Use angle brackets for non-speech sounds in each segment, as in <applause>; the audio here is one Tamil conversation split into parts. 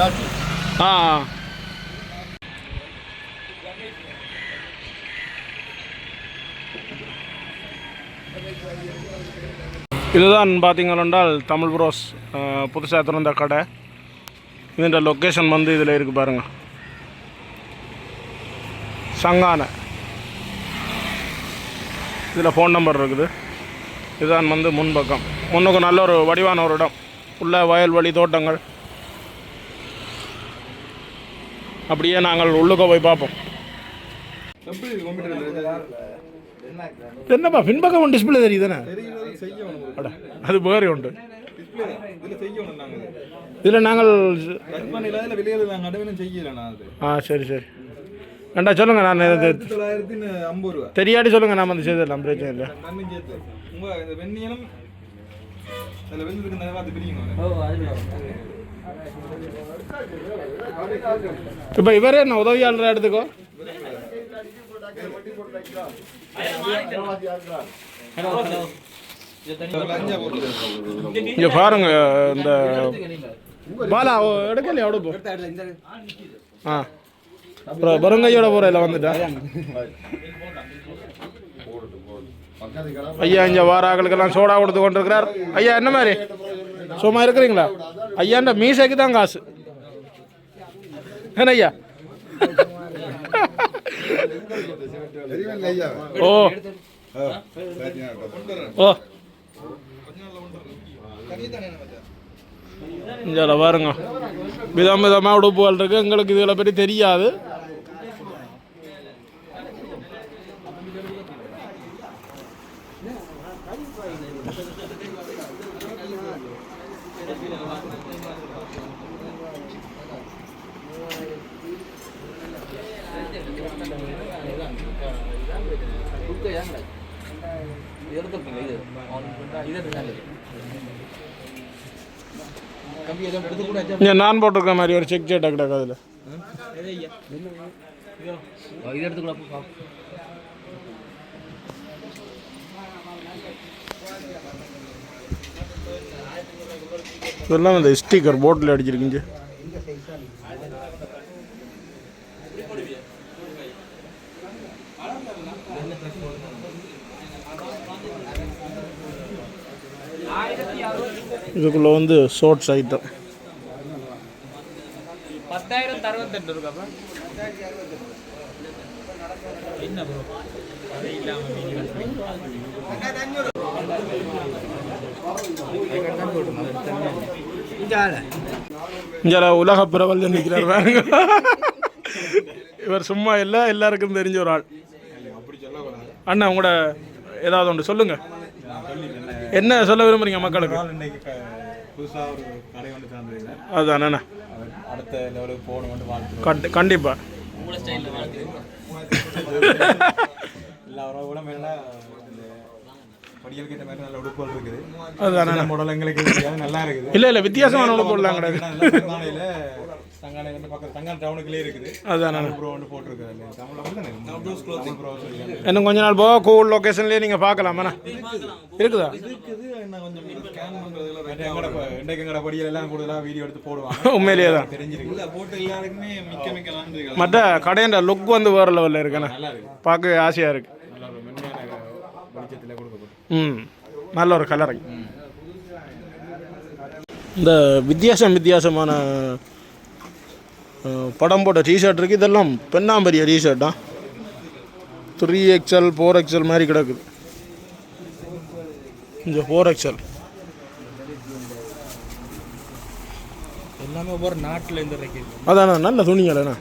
ஆ. ஆ. இதுதான் பார்த்தீங்கன்னால் தமிழ் புரோஸ் புதுசாக திறந்த கடை. இதோட லொக்கேஷன் வந்து இதில் இருக்குது பாருங்க. சங்கான. இதில் ஃபோன் நம்பர் இருக்குது. இதுதான் வந்து முன்பக்கம். முன்னுக்கு நல்ல ஒரு வடிவான ஒரு இடம். உள்ள வயல்வெளி தோட்டங்கள். அப்படியே நாங்கள் உள்ளுக்க போய் பார்ப்போம். என்னப்பா பின்பக்கம் டிஸ்பிளே தெரிகிறது செய்யணும் அட அது வேறு உண்டு டிஸ்பிளே இதில் நாங்கள் ஆ சரி சரி. வேண்டா சொல்லுங்கள் நான் இது ஆயிரத்தி தொள்ளாயிரத்தி ஐம்பது ரூபா. தெரியாட்டி சொல்லுங்கள் நான் வந்து செய்திடலாம் பிரச்சனை இல்லை. தண்ணியும் இப்போ இவரே என்ன உதவியாளர் எடுத்துக்கோ? அஞ்சா இங்கே பாருங்க இந்த பாலா எடுக்கலையா எவ்வளோ போ. ஆ. அப்புறம் பருங்கையோட போகிற வந்துட்டா? ஐயா இங்கே வாராக்களுக்கெல்லாம் சோடா கொடுத்து கொண்டிருக்கிறார். ஐயா என்ன மாதிரி? சும்மா இருக்கிறீங்களா? ஐயாண்ட மீசைக்கு தான் காசு. என்ன ஐயா? ஓ. ஓ. இங்கே பாருங்க. விதம் விதமாக உடுப்புகள் இருக்குது எங்களுக்கு இதில் பற்றி தெரியாது. நான் போட்டிருக்க மாதிரி ஒரு செக் சேட்டா கிடக்கு அதில். இதெல்லாம் அந்த ஸ்டிக்கர் போட்டில் அடிச்சிருக்கீங்க. இதுக்குள்ள வந்து ஷோர்ட்ஸ் ஐட்டம் பத்தாயிரம் அறுபத்தெட்டு இருக்காப்பா என்ன ப்ரோ அது இல்லாமல் இங்கே உலக பிரபல்யம் நிற்கிறார் பாருங்க. இவர் சும்மா இல்லை எல்லாருக்கும் தெரிஞ்ச ஒரு ஆள். அண்ணா உங்களோட ஏதாவது ஒன்று சொல்லுங்க. என்ன சொல்ல விரும்புறீங்க மக்களுக்கு? இன்னைக்கு புதுசாக ஒரு கடை வந்து திறந்துருக்கேன் அதுதான் அடுத்த லெவலுக்கு போகணும்னு வாழ்த்து கண்டி கண்டிப்பா. இல்லை அவரோட உடம்பு எல்லாம் இந்த படியல் கேட்ட மாதிரி நல்ல இருக்குது. இல்லை இல்லை வித்தியாசமான ஒன்று போடலாம் கிடையாது தங்கானை வந்து பக்கம் தங்கான் டவுனுக்குள்ளே இருக்குது. அதுதான் ப்ரோ வந்து போட்டிருக்காரு. தமிழ்ல இன்னும் கொஞ்ச நாள் போக கூகுள் லொக்கேஷன்லேயே நீங்கள் பார்க்கலாம் அண்ணா. இருக்குதா? இருக்குது என்ன கொஞ்சம் ஸ்கேன் பண்ணுறதுல எங்கட இன்றைக்கு எங்கட படியல் எல்லாம் கூடுதலாக வீடியோ எடுத்து போடுவாங்க. <laughs> உண்மையிலேயே தான். தெரிஞ்சிருக்கு. இல்லை போட்டு எல்லாருக்குமே மிக்க மிக்க நன்றிகள். மற்ற கடையோட லுக் வந்து வேறு லெவலில் இருக்குண்ணா. பார்க்கவே ஆசையாக இருக்கு. நல்ல ஒரு மென்மையான வெளிச்சத்தில் கொடுக்கப்படும் ம். நல்ல ஒரு கலரை இந்த வித்தியாசம் வித்தியாசமான படம் போட்ட டிஷர்ட் இருக்குது இதெல்லாம் பெண்ணாம்பரிய டிஷர்ட்டா த்ரீ எக்ஸ்எல் ஃபோர் எக்ஸ்எல் மாதிரி கிடக்குது. இந்த ஃபோர் எக்ஸ்எல் எல்லாமே ஒவ்வொரு நாட்டில் இருந்து இறக்கிது அதாண்ணா நல்ல துணிங்களேண்ணா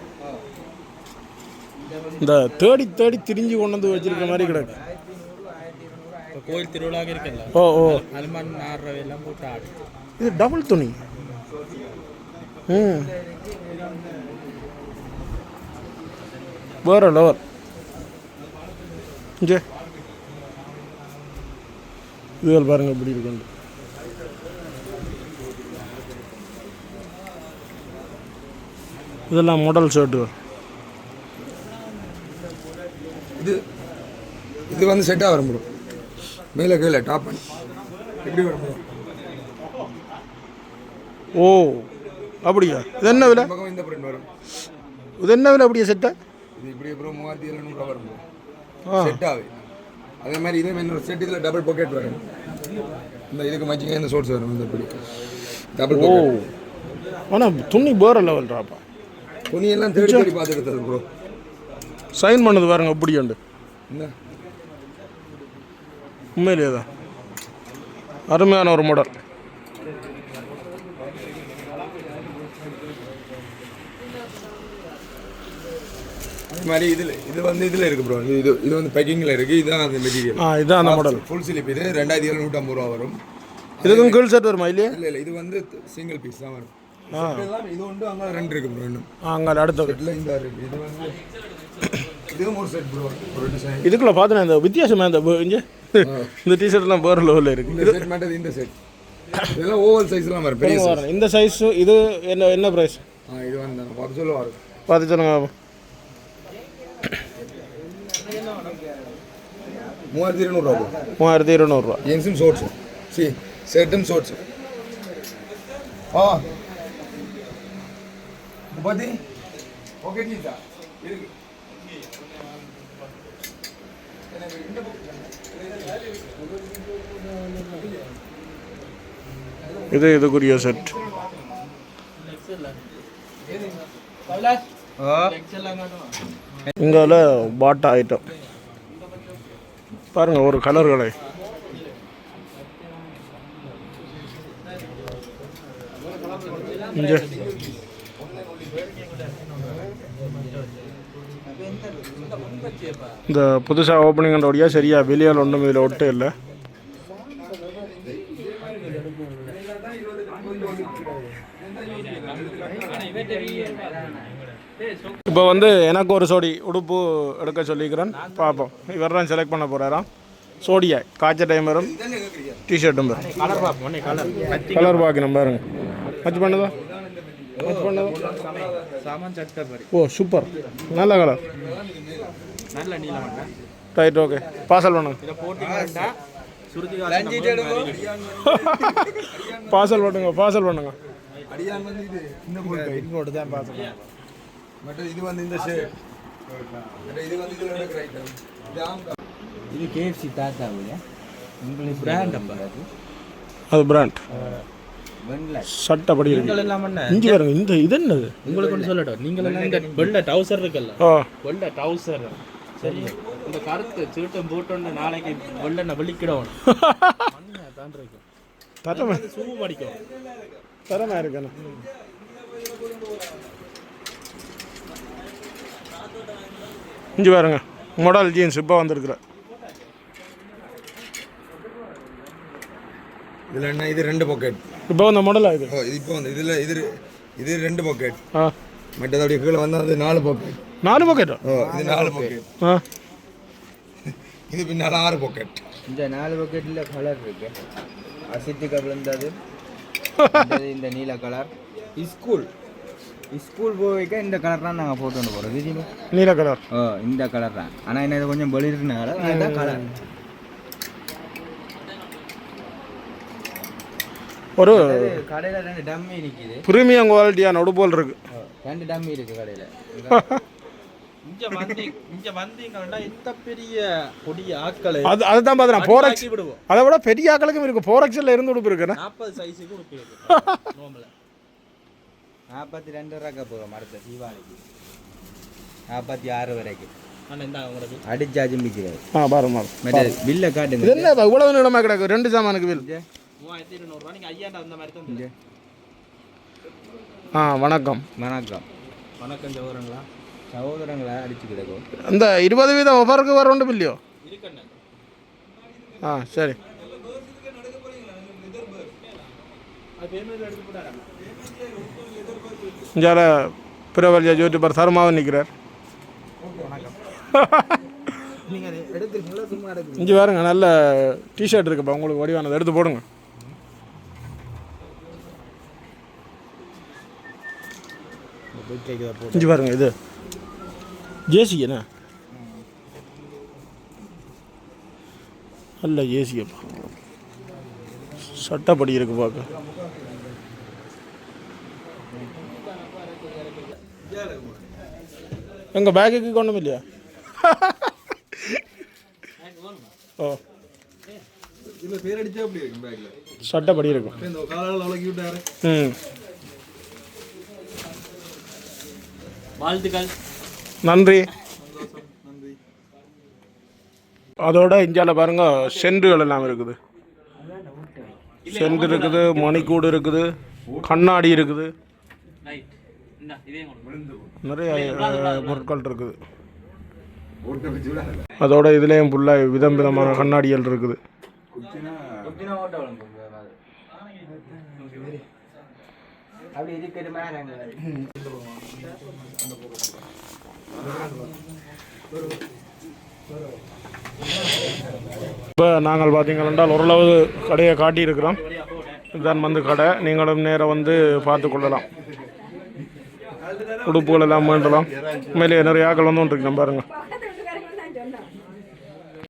இந்த தேடி தேடி திரிஞ்சு கொண்டு வந்து வச்சிருக்க மாதிரி கிடக்கு. கோயில் திருவிழாக இருக்குல்ல. ஓ ஓ. அலுமான் நாடுறவை எல்லாம் போட்டு ஆடு. இது டபுள் துணி. ம் வேற லெவல் இங்கே இதுகள் பாருங்க இப்படி இருக்குண்டு இதெல்லாம் மாடல் ஷர்ட்டு இது இது வந்து செட்டாக வரும் ப்ரோ மேலே கீழே டாப் பண்ணி எப்படி வரும் ஓ அப்படியா? இது என்ன விலை? இந்த பக்கம் இந்த பிரிண்ட் வரும். இது என்ன விலை அப்படியே செட்டை? இது இப்படி அப்புறம் மூவாயிரத்தி எழுநூறுவா வரும் ஆ. செட் ஆகுது அதே மாதிரி இதே மாதிரி செட் இதில் டபுள் பாக்கெட் வரும். இந்த இதுக்கு மச்சிங்க இந்த சோர்ஸ் வரும் இந்த இப்படி. Double O. ஆனால் துணி வேற லெவல்றாப்பா துணியெல்லாம் தேடி தேடி பார்த்து எடுத்தது ப்ரோ சைன் பண்ணது பாருங்க அப்படியாண்டு என்ன? உண்மையிலேயே தான். அருமையான ஒரு மாடல் அதே மாதிரி இதில் இது வந்து இதில் இருக்கு ப்ரோ இது இது வந்து பேக்கிங்கில் இருக்கு. இதுதான் அந்த மெட்டீரியல் ஆ இதுதான் அந்த மாடல் ஃபுல் ஸ்லிப் இது ரெண்டாயிரத்தி எழுநூற்றம்பது ரூபா வரும். இதுக்கும் கீழ் செட் வருமா இல்லையா? இல்லை இல்லை இது வந்து சிங்கிள் பீஸ் தான் வரும். ஆ. இது ஒன்று அங்கே ரெண்டு இருக்கு ப்ரோ இன்னும். ஆ, அங்கே அடுத்தது செட்டில் இந்த இருக்கு இது வந்து இதுவும் ஒரு செட் ப்ரோ ஒரு டிசைன் இதுக்குள்ள பார்த்தேன் இந்த வித்தியாசமா இந்த இங்க இந்த டிஷர்ட்லாம் வேறு லெவலில் இருக்கு. இந்த செட் மட்டும் இந்த செட் இதெல்லாம் ஓவல் சைஸ்லாம் வரும் பெரிய இந்த சைஸ் இது என்ன என்ன ப்ரைஸ் ஆ இது வந்து பார்த்து சொல்ல வரும் பார்த்து சொல்லுங்க மூவாயிரத்தி இருநூறுவா மூவாயிரத்தி இருநூறுவா. ஜீன்ஸும் ஷோர்ட்ஸும் சி ஷர்ட்டும் ஷோர்ட்ஸும் ஆ. பாத்தி. ஓகே ஜீன்ஸா இருக்கு. இது இதுக்குரிய செட் இங்கால பாட்டா ஐட்டம் பாருங்க ஒரு கலர்களை இங்கே. இந்த புதுசாக ஓப்பனிங்கோடைய சரியா வெளியால் ஒன்றும் இதில் ஒட்டும் இல்லை. இப்போ வந்து எனக்கு ஒரு சோடி உடுப்பு எடுக்க சொல்லிக்கிறேன். பார்ப்போம். இவர் தான் செலக்ட் பண்ண போகிறாராம் சோடியா காய்ச்ச டைம் வரும். டிஷர்ட்டும் வரும். கலர் பார்க்கணும் பாருங்க. மச் பண்ணுதா? மச் பண்ணுதா? ஓ சூப்பர் நல்ல கலர் ரைட் ஓகே பார்சல் பண்ணுங்க <laughs> பார்சல் பண்ணுங்க பார்சல் பண்ணுங்க. அடியான் வந்து இது. தான். மற்ற இது வந்து இந்த ஷர்ட் இது வந்து இதில் ஐட்டம் இது கேஎஃப்சி தாத்தாவுல உங்களுக்கு பிராண்ட் அப்பா. அது பிராண்ட் வெண்ணில. சட்டை படி இருக்கு. நீங்கள் எல்லாம் என்ன? இஞ்சி பாருங்க இந்த இது என்னது? உங்களுக்கு ஒன்று சொல்லட்டும். நீங்கள் இந்த வெள்ளை டவுசர் இருக்குல்ல? வெள்ளை டவுசர் சரி. இந்த கருத்து சீட்டம் போட்டோன்னு நாளைக்கு வெள்ளை வெளிக்கிடணும் தான் இருக்கும் தரமா ஷூ அடிக்கும் தரமா இருக்கணும். இஞ்சி பாருங்க. மாடல் ஜீன்ஸ் இப்போ வந்திருக்குற. இதில் என்ன? இது ரெண்டு பாக்கெட் இப்போ இந்த மாடலா இது? ஓ இது இப்போ வந்து இதில் இது இது ரெண்டு பாக்கெட் ஆ. மற்றது அப்படியே கீழே வந்து அது நாலு பாக்கெட் நாலு பாக்கெட்டா ஓ இது நாலு பாக்கெட் ஆ. இது பின்னால் ஆறு பாக்கெட் இந்த நாலு பக்கெட்ல கலர் இருக்கு. அசித்துக்கு விழுந்தது இந்த- இந்த நீல கலர் ஸ்கூல் ஸ்கூல் போய்க்க இந்த கலர் தான் நாங்கள் போட்டு வந்து போகிறோம் தெரியுமா நீல கலர் ஓ இந்த கலர் தான். ஆனால் என்ன இது கொஞ்சம் வெளியிருக்கனால அதுதான் கலர் ஒரு கடையில் ரெண்டு டம்மி நிற்கிது ப்ரீமியம் குவாலிட்டியான உடுப்போல் இருக்கு. ரெண்டு டம்மி இருக்கு கடையில். <laughs> இங்க வந்து இங்க வந்தீங்கன்னா இந்த பெரிய கொடிய ஆக்களை அது அதுதான் பார்த்துறேன் போரக்ஸ் ஆக்கி விடுவோம். அதை விட பெரிய ஆக்களுக்கும் இருக்கு. போரக்ஸில் இருந்து உடுப்பு இருக்குண்ணே நாற்பது சைஸுக்கு கொடுப்பீங்க நோம்பல நாற்பத்தி ரெண்டு ரூபாய்க்கு போகிறோம் அடுத்த தீபாவளிக்கு. நாற்பத்தி ஆறு வரைக்கும். ஆனால் இந்த உங்களுக்கு. அடிச்சாச்சும் பிக்கிறாரு ஆ பாருங்க பாருங்க மெட்டல் பில்லை இது காட்டுங்க. என்ன இப்ப இவ்வளவு நீளமாக கிடக்கு. ரெண்டு சாமானுக்கு வில் மூவாயிரத்தி இருநூறுவா நீங்கள் ஐயாண்டா அந்த மாதிரி தான் தருவீங்க. ஆ வணக்கம். வணக்கம். வணக்கம் ஜவஹருங்களா இந்த இருபது ஒன்றும் இல்லையோ இருக்கண்ணே. ஆ சரி. அது பேமெண்ட் எடுத்து போட்டாரா இஞ்சால பிரபல்ய யூடியூபர் சர்மாவும் நிற்கிறார் இஞ்சி பாருங்க நல்ல டிஷர்ட் இருக்குப்பா. உங்களுக்கு வடிவானது. எடுத்து போடுங்க. இஞ்சி பாருங்க இது. ஜேசி என்ன நல்ல ஏசியப்பா சட்டப்படி இருக்கு பார்க்க எங்கள் பேக்குக்கு கொண்டும் இல்லையா ஓ. சட்டப்படி இருக்கும் வாழ்த்துக்கள் நன்றி. அதோட இந்தியாவில் பாருங்க சென்றுகள் எல்லாம் இருக்குது. சென்று இருக்குது மணிக்கூடு இருக்குது கண்ணாடி இருக்குது. நிறைய பொருட்கள் இருக்குது. அதோட இதுலேயும் ஃபுல்லாக விதம் விதமான கண்ணாடிகள் இருக்குது. அப்படி இருக்கிற மாதிரி இப்போ நாங்கள் பார்த்தீங்கன்னா ஓரளவு கடையை காட்டியிருக்கிறோம். இதுதான் வந்து கடை. நீங்களும் நேரம் வந்து பார்த்து கொள்ளலாம். உடுப்புகள் எல்லாம் வேண்டலாம் உண்மையிலேயே நிறைய ஆக்கள் வந்து பாருங்கள்